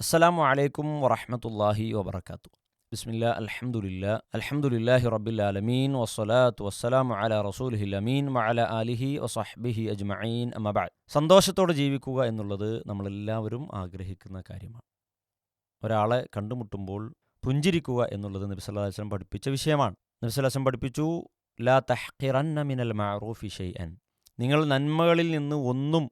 അസ്സലാമു അലൈക്കും വറഹ്മത്തുള്ളാഹി വബറകാത്തു ബിസ്മില്ല അലഹമുല്ല അലഹമുല്ലാഹി റബിലമീൻ വസ്സലാത്തു വസ്സലാമു അല റസൂലിഹിൽ അമീൻ വഅല ആലിഹി വസഹ്ബിഹി അജ്മഈൻ അമ്മ സന്തോഷത്തോടെ ജീവിക്കുക എന്നുള്ളത് നമ്മളെല്ലാവരും ആഗ്രഹിക്കുന്ന കാര്യമാണ്. ഒരാളെ കണ്ടുമുട്ടുമ്പോൾ പുഞ്ചിരിക്കുക എന്നുള്ളത് നബി അലൈഹി വസല്ലം പഠിപ്പിച്ച വിഷയമാണ്. നബി സല്ലല്ലാഹു പഠിപ്പിച്ചു ലാ തഹ്ഖിറന്ന മിനൽ മഅറൂഫി ഷൈഅൻ. നിങ്ങൾ നന്മകളിൽ നിന്ന് ഒന്നും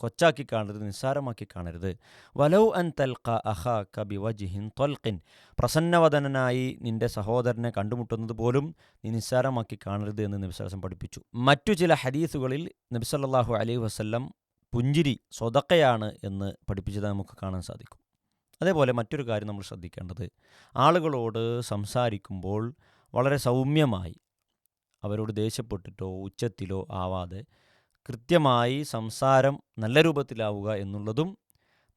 കൊച്ചാക്കി കാണരുത് നിസ്സാരമാക്കി കാണരുത്. വലൗ അൻ തൽക്ക അഹ കബി വജിഹിൻ തൊൽക്കിൻ പ്രസന്നവദനായി നിന്റെ സഹോദരനെ കണ്ടുമുട്ടുന്നത് പോലും നീ നിസ്സാരമാക്കി കാണരുത് എന്ന് നബിസ്വലം പഠിപ്പിച്ചു. മറ്റു ചില ഹദീസുകളിൽ നബിസല്ലാഹു അലൈഹി വസ്ല്ലം പുഞ്ചിരി സ്വതക്കയാണ് എന്ന് പഠിപ്പിച്ചത് നമുക്ക് കാണാൻ സാധിക്കും. അതേപോലെ മറ്റൊരു കാര്യം നമ്മൾ ശ്രദ്ധിക്കേണ്ടത് ആളുകളോട് സംസാരിക്കുമ്പോൾ വളരെ സൗമ്യമായി അവരോട് ദേഷ്യപ്പെട്ടിട്ടോ ഉച്ചത്തിലോ ആവാതെ കൃത്യമായി സംസാരം നല്ല രൂപത്തിലാവുക എന്നുള്ളതും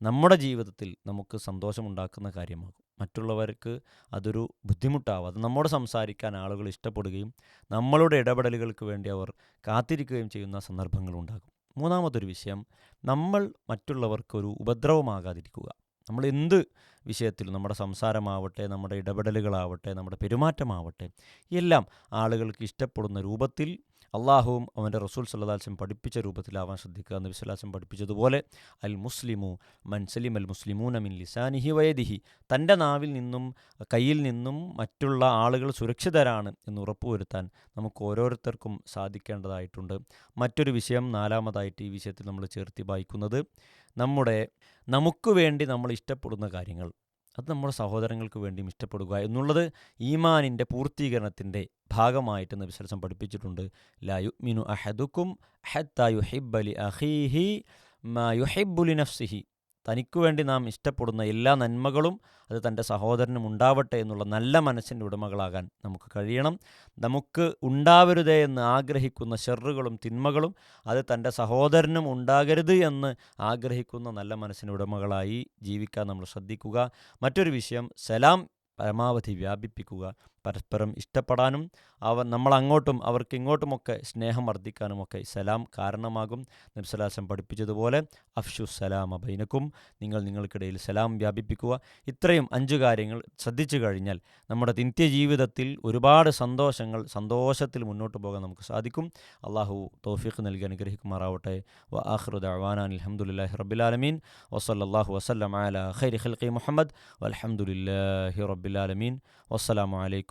നമ്മുടെ ജീവിതത്തിൽ നമുക്ക് സന്തോഷമുണ്ടാക്കുന്ന കാര്യമാകും. മറ്റുള്ളവർക്ക് അതൊരു ബുദ്ധിമുട്ടാവും. ബുദ്ധിമുട്ടാവാതെ നമ്മോട് സംസാരിക്കാൻ ആളുകൾ ഇഷ്ടപ്പെടുകയും നമ്മളുടെ ഇടപെടലുകൾക്ക് വേണ്ടി അവർ കാത്തിരിക്കുകയും ചെയ്യുന്ന സന്ദർഭങ്ങളുണ്ടാകും മൂന്നാമതൊരു വിഷയം നമ്മൾ മറ്റുള്ളവർക്കൊരു ഉപദ്രവമാകാതിരിക്കുക. നമ്മൾ എന്ത് വിഷയത്തിലും നമ്മുടെ സംസാരമാവട്ടെ നമ്മുടെ ഇടപെടലുകളാവട്ടെ നമ്മുടെ പെരുമാറ്റമാവട്ടെ എല്ലാം ആളുകൾക്ക് ഇഷ്ടപ്പെടുന്ന രൂപത്തിൽ അള്ളാഹുവും അവന്റെ റസൂൽ സല്ലാസ്ലം പഠിപ്പിച്ച രൂപത്തിലാവാൻ ശ്രദ്ധിക്കുക. എന്ന് വിശ്വലാസം പഠിപ്പിച്ചതുപോലെ അൽ മുസ്ലിമു മൻസലിം അൽ മുസ്ലിമൂന മിൻ ലിസാനിഹി വയദിഹി തന്റെ നാവിൽ നിന്നും കയ്യിൽ നിന്നും മറ്റുള്ള ആളുകൾ സുരക്ഷിതരാണ് എന്ന് ഉറപ്പുവരുത്താൻ നമുക്ക് ഓരോരുത്തർക്കും സാധിക്കേണ്ടതായിട്ടുണ്ട്. മറ്റൊരു വിഷയം നാലാമതായിട്ട് ഈ വിഷയത്തിൽ നമ്മൾ ചേർത്തി വായിക്കുന്നത് നമ്മുടെ നമുക്ക് വേണ്ടി നമ്മൾ ഇഷ്ടപ്പെടുന്ന കാര്യങ്ങൾ. അത് നമ്മുടെ സഹോദരങ്ങൾക്ക് വേണ്ടിയും ഇഷ്ടപ്പെടുക എന്നുള്ളത് ഈമാനിന്റെ പൂർത്തീകരണത്തിന്റെ ഭാഗമായിട്ട് നബിസ്വലസം പഠിപ്പിച്ചിട്ടുണ്ട്. ലാ യുമിനു അഹദുക്കും ഹത്ത യുഹിബ്ബലി അഹീഹി മാ യുഹിബ്ബുലി നഫ്സിഹി തനിക്കു വേണ്ടി നാം ഇഷ്ടപ്പെടുന്ന എല്ലാ നന്മകളും അത് തന്റെ സഹോദരനും ഉണ്ടാവട്ടെ എന്നുള്ള നല്ല മനസ്സിന്റെ ഉടമകളാകാൻ നമുക്ക് കഴിയണം. നമുക്ക് ഉണ്ടാവരുതേ എന്ന് ആഗ്രഹിക്കുന്ന ഷെറുകളും തിന്മകളും അത് തന്റെ സഹോദരനും ഉണ്ടാകരുത് എന്ന് ആഗ്രഹിക്കുന്ന നല്ല മനസ്സിന്റെ ഉടമകളായി ജീവിക്കാൻ നമ്മൾ ശ്രദ്ധിക്കുക. മറ്റൊരു വിഷയം സലാം പരമാവധി വ്യാപിപ്പിക്കുക. പരസ്പരം ഇഷ്ടപ്പെടാനും അവ നമ്മളങ്ങോട്ടും അവർക്ക് ഇങ്ങോട്ടുമൊക്കെ സ്നേഹം വർദ്ധിക്കാനുമൊക്കെ സലാം കാരണമാകും. നബ്സലാസം പഠിപ്പിച്ചതുപോലെ അഫ്ഷു സലാം അബൈനക്കും നിങ്ങൾ നിങ്ങൾക്കിടയിൽ സലാം വ്യാപിപ്പിക്കുക. ഇത്രയും അഞ്ച് കാര്യങ്ങൾ ശ്രദ്ധിച്ചു കഴിഞ്ഞാൽ നമ്മുടെ നിത്യജീവിതത്തിൽ ഒരുപാട് സന്തോഷങ്ങൾ സന്തോഷത്തിൽ മുന്നോട്ട് പോകാൻ നമുക്ക് സാധിക്കും. അള്ളാഹു തോഫീഖ് നൽകി അനുഗ്രഹിക്കുമാറാവട്ടെ. വ ആഹ്റുദ് അവാനാൻ അലഹമുല്ലാഹി റബ്ബിലാലമീൻ വസല്ലാഹു വസ്ലം അല ഖൈരി ഖൽഖി മുഹമ്മദ്. വലഹമുല്ലാഹി റബ്ബിലാലമീൻ വസ്സലാമു